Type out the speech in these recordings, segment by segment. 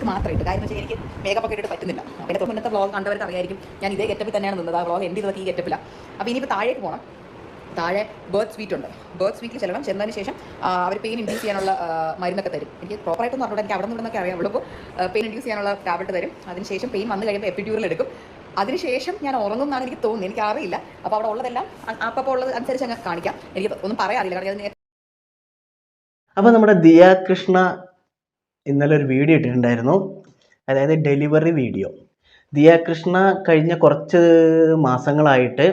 Lipstick മാത്രം ഇട്ട്. കാര്യം വെച്ചാൽ എനിക്ക് മേക്കപ്പ് ഒക്കെ ഇട്ടിട്ട് പറ്റുന്നില്ല. എന്റെ മുന്നത്തെ വ്ളോഗ് കണ്ടവർക്ക് അറിയായിരിക്കും ഞാൻ ഇതേ ഗെറ്റപ്പിൽ തന്നെയാണ് നിന്നത്. ആ വ്ളോഗ് എന്റെ ഇതൊക്കെ ഈ ഗെറ്റപ്പിലാണ് അപ്പോൾ ഇനിയിപ്പോൾ താഴേക്ക് പോകണം താഴെ ബേർഡ് സ്വീറ്റ് ഉണ്ട്. ബേർഡ് സ്വീറ്റിൽ ചെല്ലണം. ചെന്നതിന് ശേഷം അവർ പെയിൻ ഇൻഡ്യൂസ് ചെയ്യാനുള്ള മരുന്നൊക്കെ തരും. എനിക്ക് പ്രോപ്പറായിട്ടൊന്നും അറിഞ്ഞൂടെ. എനിക്ക് അവിടെ നിന്ന് നിന്നൊക്കെ അറിയാം ഉള്ളൂ പെയിൻ ഇൻഡ്യൂസ് ചെയ്യാനുള്ള ടാബ്ലറ്റ് തരും. അതിനുശേഷം പെയിൻ വന്നു കഴിയുമ്പോൾ എപ്പിഡ്യൂറിൽ എടുക്കും. അതിനുശേഷം ഞാൻ ഉറങ്ങും എന്നാണ് എനിക്ക് തോന്നുന്നത്. എനിക്ക് അറിയില്ല. അപ്പോൾ അവിടെ ഉള്ളതെല്ലാം അപ്പോൾ ഉള്ളത് അനുസരിച്ച് അങ്ങ് കാണിക്കാം. എനിക്ക് ഒന്നും പറയാറില്ല. കാരണം അപ്പൊ അപ്പോൾ നമ്മുടെ ദിയ കൃഷ്ണ ഇന്നലെ ഒരു വീഡിയോ ഇട്ടിട്ടുണ്ടായിരുന്നു. അതായത് ഡെലിവറി വീഡിയോ ദിയ കൃഷ്ണ കഴിഞ്ഞ കുറച്ച് മാസങ്ങളായിട്ട്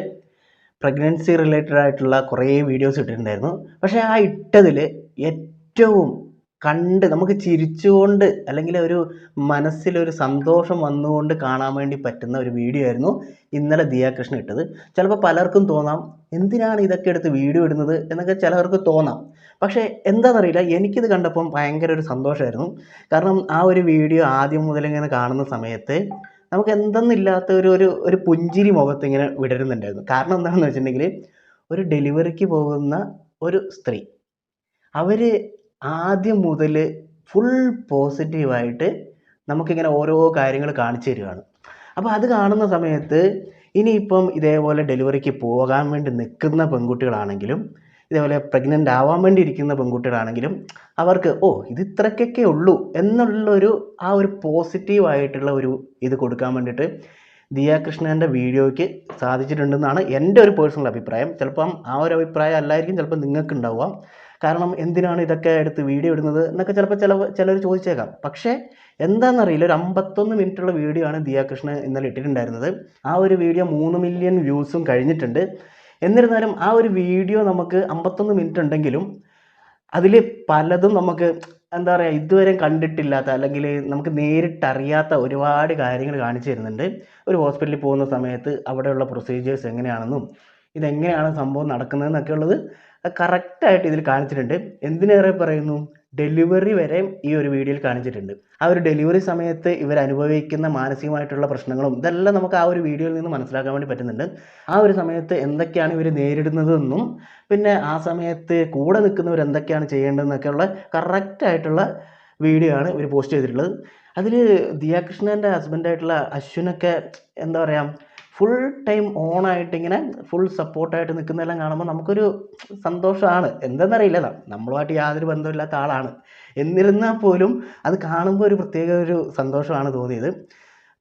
പ്രഗ്നൻസി റിലേറ്റഡ് ആയിട്ടുള്ള കുറേ വീഡിയോസ് ഇട്ടിട്ടുണ്ടായിരുന്നു. പക്ഷേ ആ ഇട്ടതിൽ ഏറ്റവും കണ്ട് നമുക്ക് ചിരിച്ചുകൊണ്ട് അല്ലെങ്കിൽ ഒരു മനസ്സിലൊരു സന്തോഷം വന്നുകൊണ്ട് കാണാൻ വേണ്ടി പറ്റുന്ന ഒരു വീഡിയോ ആയിരുന്നു ഇന്നലെ ദിയാകൃഷ്ണ ഇട്ടത്. ചിലപ്പോൾ പലർക്കും തോന്നാം എന്തിനാണ് ഇതൊക്കെ എടുത്ത് വീഡിയോ ഇടുന്നത് എന്നൊക്കെ ചിലവർക്ക് തോന്നാം. പക്ഷേ എന്താണെന്നറിയില്ല എനിക്കിത് കണ്ടപ്പം ഭയങ്കര ഒരു സന്തോഷമായിരുന്നു കാരണം ആ ഒരു വീഡിയോ ആദ്യം മുതലിങ്ങനെ കാണുന്ന സമയത്ത് നമുക്ക് എന്തെന്നില്ലാത്ത ഒരു ഒരു ഒരു പുഞ്ചിരി മുഖത്ത് ഇങ്ങനെ വിടരുന്നുണ്ടായിരുന്നു. കാരണം എന്താണെന്ന് വെച്ചിട്ടുണ്ടെങ്കിൽ ഒരു ഡെലിവറിക്ക് പോകുന്ന ഒരു സ്ത്രീ അവർ ആദ്യം മുതൽ ഫുൾ പോസിറ്റീവായിട്ട് നമുക്കിങ്ങനെ ഓരോ കാര്യങ്ങൾ കാണിച്ചു തരികയാണ്. അപ്പോൾ അത് കാണുന്ന സമയത്ത് ഇനിയിപ്പം ഇതേപോലെ ഡെലിവറിക്ക് പോകാൻ വേണ്ടി നിൽക്കുന്ന പെൺകുട്ടികളാണെങ്കിലും ഇതേപോലെ പ്രഗ്നന്റ് ആവാൻ വേണ്ടി ഇരിക്കുന്ന പെൺകുട്ടികളാണെങ്കിലും അവർക്ക് ഓ ഇത് ഇത്രയ്ക്കൊക്കെ ഉള്ളൂ എന്നുള്ളൊരു ആ ഒരു പോസിറ്റീവായിട്ടുള്ള ഒരു ഇത് കൊടുക്കാൻ വേണ്ടിയിട്ട് ദിയ കൃഷ്ണന്റെ വീഡിയോയ്ക്ക് സാധിച്ചിട്ടുണ്ടെന്നാണ് എന്റെ ഒരു പേഴ്സണൽ അഭിപ്രായം. ചിലപ്പം ആ ഒരു അഭിപ്രായം അല്ലായിരിക്കും ചിലപ്പോൾ നിങ്ങൾക്ക് ഉണ്ടാവുക കാരണം എന്തിനാണ് ഇതൊക്കെ എടുത്ത് വീഡിയോ ഇടുന്നത് എന്നൊക്കെ ചിലപ്പോൾ ചില ചിലർ ചോദിച്ചേക്കാം. പക്ഷേ എന്താണെന്നറിയില്ല ഒരു അമ്പത്തൊന്ന് മിനിറ്റുള്ള വീഡിയോ ആണ് ദിയാകൃഷ്ണൻ കൃഷ്ണ ഇന്നലെ ഇട്ടിട്ടുണ്ടായിരുന്നത്. ആ ഒരു വീഡിയോ മൂന്ന് മില്യൺ വ്യൂസും കഴിഞ്ഞിട്ടുണ്ട്. എന്നിരുന്നാലും ആ ഒരു വീഡിയോ നമുക്ക് അമ്പത്തൊന്ന് മിനിറ്റ് ഉണ്ടെങ്കിലും അതിൽ പലതും നമുക്ക് എന്താ പറയുക ഇതുവരെ കണ്ടിട്ടില്ലാത്ത അല്ലെങ്കിൽ നമുക്ക് നേരിട്ടറിയാത്ത ഒരുപാട് കാര്യങ്ങൾ കാണിച്ചു തരുന്നുണ്ട്. ഒരു ഹോസ്പിറ്റലിൽ പോകുന്ന സമയത്ത് അവിടെയുള്ള പ്രൊസീജിയേഴ്സ് എങ്ങനെയാണെന്നും ഇതെങ്ങനെയാണ് സംഭവം നടക്കുന്നതെന്നൊക്കെ ഉള്ളത് കറക്റ്റായിട്ട് ഇതിൽ കാണിച്ചിട്ടുണ്ട്. എന്തിനേറെ പറയുന്നു? ഡെലിവറി വരെ ഈ ഒരു വീഡിയോയിൽ കാണിച്ചിട്ടുണ്ട്. ആ ഒരു ഡെലിവറി സമയത്ത് ഇവർ അനുഭവിക്കുന്ന മാനസികമായിട്ടുള്ള പ്രശ്നങ്ങളും ഇതെല്ലാം നമുക്ക് ആ ഒരു വീഡിയോയിൽ നിന്ന് മനസ്സിലാക്കാൻ വേണ്ടി പറ്റുന്നുണ്ട്. ആ ഒരു സമയത്ത് എന്തൊക്കെയാണ് ഇവർ നേരിടുന്നതെന്നും പിന്നെ ആ സമയത്ത് കൂടെ നിൽക്കുന്നവർ എന്തൊക്കെയാണ് ചെയ്യേണ്ടതെന്നൊക്കെയുള്ള കറക്റ്റായിട്ടുള്ള വീഡിയോ ആണ് ഇവർ പോസ്റ്റ് ചെയ്തിട്ടുള്ളത്. അതിൽ ദിയാകൃഷ്ണന്റെ ഹസ്ബൻഡായിട്ടുള്ള അശ്വിനൊക്കെ എന്താ പറയുക ഫുൾ ടൈം ഓണായിട്ട് ഇങ്ങനെ ഫുൾ സപ്പോർട്ടായിട്ട് നിൽക്കുന്നതെല്ലാം കാണുമ്പോൾ നമുക്കൊരു സന്തോഷമാണ് എന്തെന്നറിയില്ല. നമ്മളുമായിട്ട് യാതൊരു ബന്ധമില്ലാത്ത ആളാണ്. എന്നിരുന്നാൽ പോലും അത് കാണുമ്പോൾ ഒരു പ്രത്യേക ഒരു സന്തോഷമാണ് തോന്നിയത്.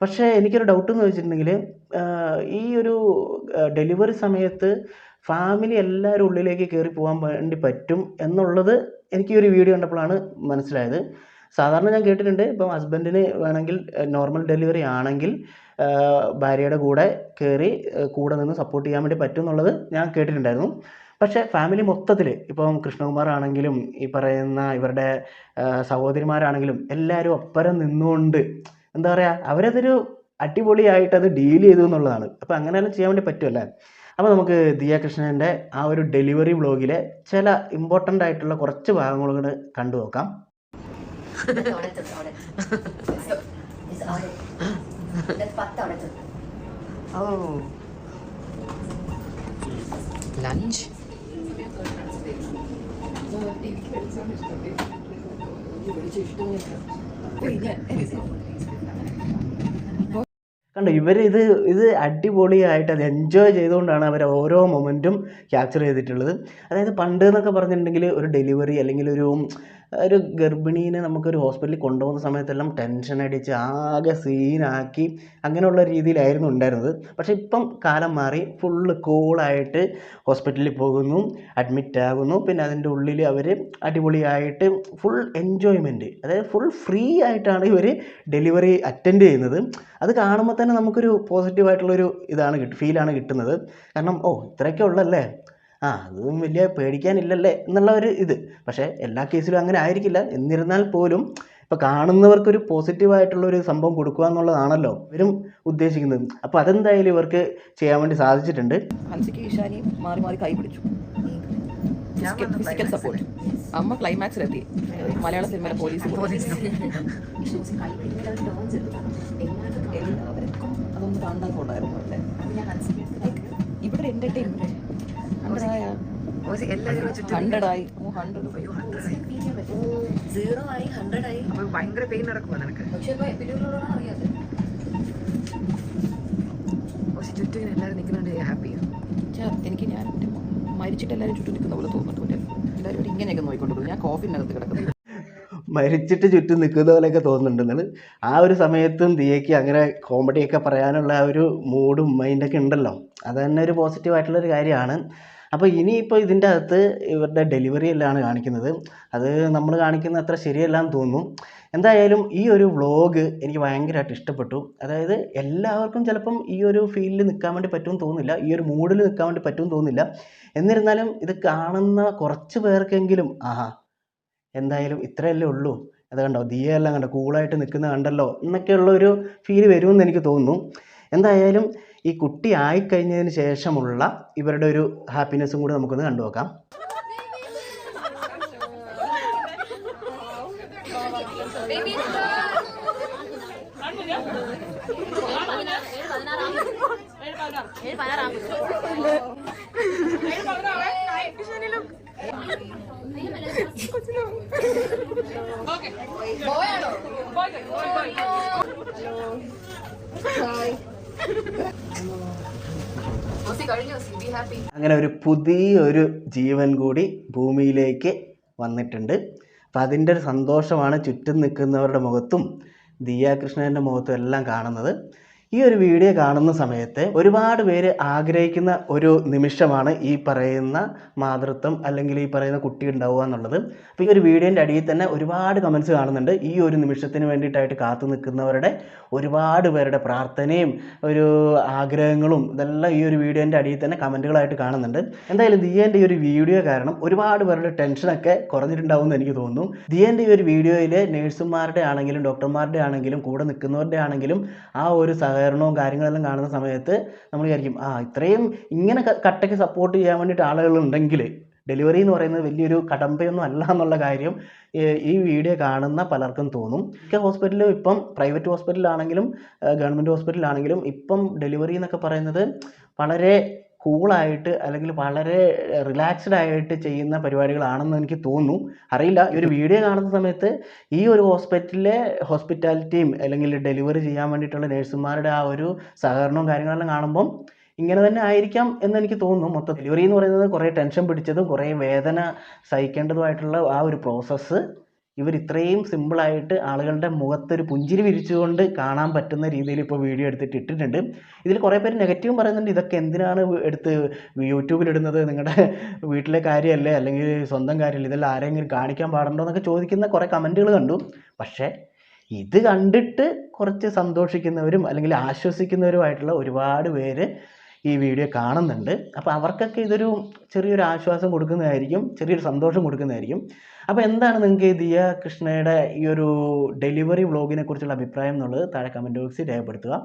പക്ഷേ എനിക്കൊരു ഡൗട്ട് എന്ന് വെച്ചിട്ടുണ്ടെങ്കിൽ ഈ ഒരു ഡെലിവറി സമയത്ത് ഫാമിലി എല്ലാവരും ഉള്ളിലേക്ക് കയറി പോകാൻ വേണ്ടി പറ്റും എന്നുള്ളത് എനിക്ക് ഈ ഒരു വീഡിയോ കണ്ടപ്പോഴാണ് മനസ്സിലായത്. സാധാരണ ഞാൻ കേട്ടിട്ടുണ്ട്. ഇപ്പം ഹസ്ബൻഡിന് വേണമെങ്കിൽ നോർമൽ ഡെലിവറി ആണെങ്കിൽ ഭാര്യയുടെ കൂടെ കയറി കൂടെ നിന്ന് സപ്പോർട്ട് ചെയ്യാൻ വേണ്ടി പറ്റും എന്നുള്ളത് ഞാൻ കേട്ടിട്ടുണ്ടായിരുന്നു. പക്ഷേ ഫാമിലി മൊത്തത്തിൽ ഇപ്പം കൃഷ്ണകുമാർ ആണെങ്കിലും ഈ പറയുന്ന ഇവരുടെ സഹോദരിമാരാണെങ്കിലും എല്ലാവരും ഒപ്പരം നിന്നുകൊണ്ട് എന്താ പറയുക അവരതൊരു അടിപൊളിയായിട്ട് അത് ഡീൽ ചെയ്തു എന്നുള്ളതാണ്. അപ്പോൾ അങ്ങനെയെല്ലാം ചെയ്യാൻ വേണ്ടി പറ്റുമല്ലേ അപ്പോൾ നമുക്ക് ദിയ കൃഷ്ണന്റെ ആ ഒരു ഡെലിവറി വ്ളോഗിലെ ചില ഇമ്പോർട്ടന്റ് ആയിട്ടുള്ള കുറച്ച് ഭാഗങ്ങൾ കണ്ടു നോക്കാം ഓ ലഞ്ച് കണ്ടോ ഇവർ ഇത് ഇത് അടിപൊളിയായിട്ട് അത് എൻജോയ് ചെയ്തുകൊണ്ടാണ് അവർ ഓരോ മൊമെന്റും ക്യാപ്ചർ ചെയ്തിട്ടുള്ളത്. അതായത് പണ്ട് എന്നൊക്കെ പറഞ്ഞിട്ടുണ്ടെങ്കിൽ ഒരു ഡെലിവറി അല്ലെങ്കിൽ ഒരു ഒരു ഗർഭിണീനെ നമുക്കൊരു ഹോസ്പിറ്റലിൽ കൊണ്ടുപോകുന്ന സമയത്തെല്ലാം ടെൻഷൻ അടിച്ച് ആകെ സീനാക്കി അങ്ങനെയുള്ള രീതിയിലായിരുന്നു ഉണ്ടായിരുന്നത്. പക്ഷേ ഇപ്പം കാലം മാറി ഫുള്ള് കൂളായിട്ട് ഹോസ്പിറ്റലിൽ പോകുന്നു അഡ്മിറ്റ് ആകുന്നു. പിന്നെ അതിന്റെ ഉള്ളിൽ അവർ അടിപൊളിയായിട്ട് ഫുൾ എൻജോയ്മെന്റ് അതായത് ഫുൾ ഫ്രീ ആയിട്ടാണ് ഇവർ ഡെലിവറി അറ്റൻഡ് ചെയ്യുന്നത്. അത് കാണുമ്പോൾ തന്നെ നമുക്കൊരു പോസിറ്റീവായിട്ടുള്ളൊരു ഇതാണ് ഫീലാണ് കിട്ടുന്നത്. കാരണം ഓ ഇത്രയൊക്കെ ഉള്ളല്ലേ? ആ അതും വലിയ പേടിക്കാനില്ലല്ലേ എന്നുള്ള ഒരു ഇത്. പക്ഷേ എല്ലാ കേസിലും അങ്ങനെ ആയിരിക്കില്ല. എന്നിരുന്നാൽ പോലും ഇപ്പോൾ കാണുന്നവർക്കൊരു പോസിറ്റീവായിട്ടുള്ളൊരു സംഭവം കൊടുക്കുക എന്നുള്ളതാണല്ലോ ഇവരും ഉദ്ദേശിക്കുന്നത്. അപ്പോൾ അതെന്തായാലും ഇവർക്ക് ചെയ്യാൻ വേണ്ടി സാധിച്ചിട്ടുണ്ട്. ഹൻസിക്ക് ഈശാനി മാറി മാറി കൈ പിടിച്ചു. Physical support. അമ്മ ക്ലൈമാക്സിലെത്തി. മലയാള സിനിമയിലെ പോലീസ് അതൊന്ന് കാണാൻ കൊണ്ടായിരുന്നു ഇവിടെ എന്റർടൈൻമെന്റ് സീറോ ആയി. ഹൺഡ്രഡ് ആയി. ഭയങ്കര പെയിൻ നടക്കുമോ നിനക്ക്. പക്ഷെ അറിയാതെ ചുറ്റും എല്ലാവരും നിൽക്കുന്നുണ്ട് ഹാപ്പിയാണ് എനിക്ക് ഞാൻ മരിച്ചിട്ട് എല്ലാവരും ചുറ്റും നിൽക്കുന്ന പോലെ തോന്നുന്നുണ്ട് എല്ലാവരും ഇങ്ങനെയൊക്കെ നോക്കിക്കൊണ്ടിരുന്നു ഞാൻ കോഫിനകത്ത് കിടക്കുന്നു. മരിച്ചിട്ട് ചുറ്റും നിൽക്കുന്ന പോലെയൊക്കെ തോന്നുന്നുണ്ടെന്നാണ് ആ ഒരു സമയത്തും ദിയയ്ക്ക് അങ്ങനെ കോമഡിയൊക്കെ പറയാനുള്ള ആ ഒരു മൂഡും മൈൻഡൊക്കെ ഉണ്ടല്ലോ. അത് തന്നെ ഒരു പോസിറ്റീവായിട്ടുള്ളൊരു കാര്യമാണ്. അപ്പോൾ ഇനിയിപ്പോൾ ഇതിന്റെ അകത്ത് ഇവരുടെ ഡെലിവറി എല്ലാമാണ് കാണിക്കുന്നത്. അത് നമ്മൾ കാണിക്കുന്ന അത്ര ശരിയല്ല എന്ന് തോന്നുന്നു. എന്തായാലും ഈ ഒരു വ്ളോഗ് എനിക്ക് ഭയങ്കരമായിട്ട് ഇഷ്ടപ്പെട്ടു. അതായത് എല്ലാവർക്കും ചിലപ്പം ഈ ഒരു ഫീൽഡിൽ നിൽക്കാൻ വേണ്ടി പറ്റുമെന്ന് തോന്നുന്നില്ല. ഈ ഒരു മൂഡിൽ നിൽക്കാൻ വേണ്ടി പറ്റുമെന്ന് തോന്നുന്നില്ല. എന്നിരുന്നാലും ഇത് കാണുന്ന കുറച്ച് പേർക്കെങ്കിലും ആഹാ എന്തായാലും ഇത്രയല്ലേ ഉള്ളൂ. അത് കണ്ടോ ദിയെല്ലാം കണ്ടോ കൂളായിട്ട് നിൽക്കുന്ന കണ്ടല്ലോ എന്നൊക്കെയുള്ള ഒരു ഫീൽ വരുമെന്ന് എനിക്ക് തോന്നുന്നു. എന്തായാലും ഈ കുട്ടി ആയിക്കഴിഞ്ഞതിന് ശേഷമുള്ള ഇവരുടെ ഒരു ഹാപ്പിനെസ്സും കൂടി നമുക്കൊന്ന് കണ്ടു നോക്കാം. അങ്ങനെ ഒരു പുതിയൊരു ജീവൻ കൂടി ഭൂമിയിലേക്ക് വന്നിട്ടുണ്ട്. അപ്പം അതിന്റെ ഒരു സന്തോഷമാണ് ചുറ്റും നിൽക്കുന്നവരുടെ മുഖത്തും ദിയാകൃഷ്ണന്റെ മുഖത്തും എല്ലാം കാണുന്നത്. ഈ ഒരു വീഡിയോ കാണുന്ന സമയത്ത് ഒരുപാട് പേര് ആഗ്രഹിക്കുന്ന ഒരു നിമിഷമാണ് ഈ പറയുന്ന മാതൃത്വം അല്ലെങ്കിൽ ഈ പറയുന്ന കുട്ടി ഉണ്ടാവുക എന്നുള്ളത്. അപ്പോൾ ഈ ഒരു വീഡിയോന്റെ അടിയിൽ തന്നെ ഒരുപാട് കമൻസ് കാണുന്നുണ്ട്. ഈ ഒരു നിമിഷത്തിന് വേണ്ടിയിട്ടായിട്ട് കാത്തു നിൽക്കുന്നവരുടെ ഒരുപാട് പേരുടെ പ്രാർത്ഥനയും ഒരു ആഗ്രഹങ്ങളും ഇതെല്ലാം ഈ ഒരു വീഡിയോന്റെ അടിയിൽ തന്നെ കമന്റുകളായിട്ട് കാണുന്നുണ്ട്. എന്തായാലും ദിയേന്റെ ഈ ഒരു വീഡിയോ കാരണം ഒരുപാട് പേരുടെ ടെൻഷനൊക്കെ കുറഞ്ഞിട്ടുണ്ടാവും എന്ന് എനിക്ക് തോന്നുന്നു. ദിയേന്റെ ഈ ഒരു വീഡിയോയിൽ നേഴ്സുമാരുടെ ആണെങ്കിലും ഡോക്ടർമാരുടെ ആണെങ്കിലും കൂടെ നിൽക്കുന്നവരുടെ ആണെങ്കിലും ആ ഒരു സഹകരണവും കാര്യങ്ങളെല്ലാം കാണുന്ന സമയത്ത് നമ്മൾ വിചാരിക്കും ആ ഇത്രയും ഇങ്ങനെ കട്ടയ്ക്ക് സപ്പോർട്ട് ചെയ്യാൻ വേണ്ടിയിട്ട് ആളുകളുണ്ടെങ്കിൽ ഡെലിവറി എന്ന് പറയുന്നത് വലിയൊരു കടമ്പയൊന്നും അല്ല എന്നുള്ള കാര്യം ഈ വീഡിയോ കാണുന്ന പലർക്കും തോന്നും. മിക്ക ഹോസ്പിറ്റലും ഇപ്പം പ്രൈവറ്റ് ഹോസ്പിറ്റലാണെങ്കിലും ഗവൺമെന്റ് ഹോസ്പിറ്റലാണെങ്കിലും ഇപ്പം ഡെലിവറി എന്നൊക്കെ പറയുന്നത് വളരെ കൂളായിട്ട് അല്ലെങ്കിൽ വളരെ റിലാക്സ്ഡ് ആയിട്ട് ചെയ്യുന്ന പരിപാടികളാണെന്ന് എനിക്ക് തോന്നുന്നു. അറിയില്ല ഈ ഒരു വീഡിയോ കാണുന്ന സമയത്ത് ഈ ഒരു ഹോസ്പിറ്റലിലെ ഹോസ്പിറ്റാലിറ്റിയും അല്ലെങ്കിൽ ഡെലിവറി ചെയ്യാൻ വേണ്ടിയിട്ടുള്ള നഴ്സുമാരുടെ ആ ഒരു സഹകരണവും കാര്യങ്ങളെല്ലാം കാണുമ്പം ഇങ്ങനെ തന്നെ ആയിരിക്കാം എന്ന് എനിക്ക് തോന്നുന്നു. മൊത്തം ഡെലിവറി എന്ന് പറയുന്നത് കുറേ ടെൻഷൻ പിടിച്ചതും കുറേ വേദന സഹിക്കേണ്ടതുമായിട്ടുള്ള ആ ഒരു പ്രോസസ്സ് ഇവർ ഇത്രയും സിമ്പിളായിട്ട് ആളുകളുടെ മുഖത്തൊരു പുഞ്ചിരി വിരിച്ചുകൊണ്ട് കാണാൻ പറ്റുന്ന രീതിയിൽ ഇപ്പോൾ വീഡിയോ എടുത്തിട്ട് ഇട്ടിട്ടുണ്ട്. ഇതിൽ കുറേ പേര് നെഗറ്റീവും പറയുന്നുണ്ട്. ഇതൊക്കെ എന്തിനാണ് എടുത്ത് യൂട്യൂബിലിടുന്നത് നിങ്ങളുടെ വീട്ടിലെ കാര്യമല്ലേ? അല്ലെങ്കിൽ സ്വന്തം കാര്യമല്ലേ? ഇതെല്ലാം ആരെങ്കിലും കാണിക്കാൻ പാടുണ്ടോ എന്നൊക്കെ ചോദിക്കുന്ന കുറേ കമന്റുകൾ കണ്ടു. പക്ഷേ ഇത് കണ്ടിട്ട് കുറച്ച് സന്തോഷിക്കുന്നവരും അല്ലെങ്കിൽ ആശ്വസിക്കുന്നവരുമായിട്ടുള്ള ഒരുപാട് പേര് ഈ വീഡിയോ കാണുന്നുണ്ട്. അപ്പോൾ അവർക്കൊക്കെ ഇതൊരു ചെറിയൊരു ആശ്വാസം കൊടുക്കുന്നതായിരിക്കും ചെറിയൊരു സന്തോഷം കൊടുക്കുന്നതായിരിക്കും. അപ്പോൾ എന്താണ് നിങ്ങൾക്ക് ദിയ കൃഷ്ണയുടെ ഈ ഒരു ഡെലിവറി വ്ളോഗിനെ കുറിച്ചുള്ള അഭിപ്രായം എന്നുള്ളത് താഴെ കമന്റ് ബോക്സിൽ രേഖപ്പെടുത്തുക.